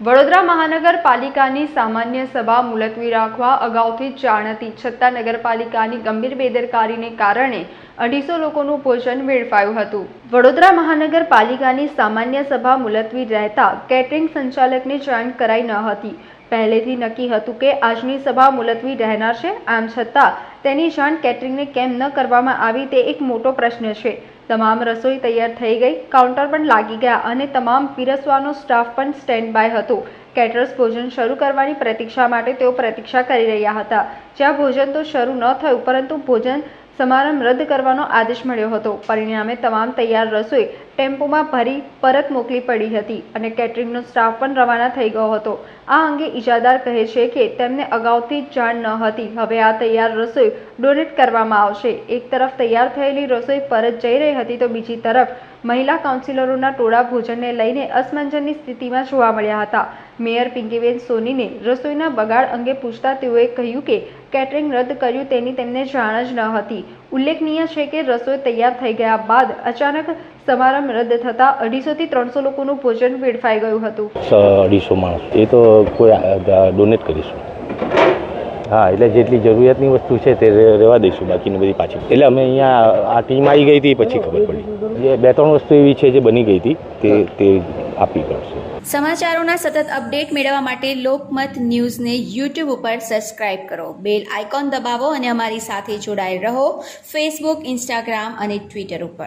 વડોદરા મહાનગરપાલિકાની સામાન્ય સભા મુલતવી રાખવા, અગાઉથી જાણ હતી છતાં નગરપાલિકાની ગંભીર બેદરકારીને કારણે અઢીસો લોકોનું ભોજન વેડફાયું હતું. વડોદરા મહાનગરપાલિકાની સામાન્ય સભા મુલતવી રહેતા કેટરિંગ સંચાલકને જોઈન કરાઈ ન હતી. પહેલેથી નક્કી હતું કે આજની સભા મુલતવી રહેનાર છે. આમ છતાં તેની જાણ કેટરિંગને કેમ ન કરવામાં આવી તે એક મોટો પ્રશ્ન છે. તમામ રસોઈ તૈયાર થઈ ગઈ, કાઉન્ટર પણ લાગી ગયા અને તમામ પીરસવાનો સ્ટાફ પણ સ્ટેન્ડ બાય હતો. કેટરર્સ ભોજન શરૂ કરવાની પ્રતીક્ષા માટે તેઓ પ્રતીક્ષા કરી રહ્યા હતા. જ્યાં ભોજન તો શરૂ ન થયું, પરંતુ ભોજન સમારંભ રદ કરવાનો આદેશ મળ્યો હતો. પરિણામે તમામ તૈયાર રસોઈ ટેમ્પોમાં ભરી પરત મોકલી પડી હતી અને કેટરિંગનો સ્ટાફ પણ રવાના થઈ ગયો હતો. આ અંગે ઇજાદાર કહે છે કે તેમને અગાઉથી જાણ ન હતી. હવે આ તૈયાર રસોઈ ડોનેટ કરવામાં આવશે. એક તરફ તૈયાર થયેલી રસોઈ પરત જઈ રહી હતી તો બીજી તરફ મહિલા કાઉન્સિલરોના ટોળા ભોજનને લઈને અસમંજનની સ્થિતિમાં જોવા મળ્યા હતા. મેયર પિંકીબેન સોનીને રસોઈના બગાડ અંગે પૂછતા તેઓએ કહ્યું કે કેટરિંગ રદ કર્યું તેની તેમને જાણ જ ન હતી. ઉલ્લેખનીય છે કે રસોઈ તૈયાર થઈ ગયા બાદ અચાનક સમારંભ રદ થતાં અઢીસોથી ત્રણસો લોકોનું ભોજન વેડફાઈ ગયું હતું. સ- અઢીસો માણસ. એ તો કોઈ ડોનેટ કરીશું. હા એટલે જેટલી જરૂરિયાતની વસ્તુ છે તે રહેવા દઈશું બાકીની બધી પાછી. એટલે અમે અહીંયા આ ટીમ આવી ગઈ હતી પછી ખબર પડી. જે બે ત્રણ વસ્તુ એવી છે જે બની ગઈ હતી તે તે આપી કરશે. સમાચારોના સતત અપડેટ મેળવવા માટે લોકમત ન્યૂઝને યુટ્યુબ ઉપર સબસ્ક્રાઇબ કરો. બેલ આઇકોન દબાવો અને અમારી સાથે જોડાયેલ રહો. ફેસબુક ઇન્સ્ટાગ્રામ અને ટ્વિટર ઉપર.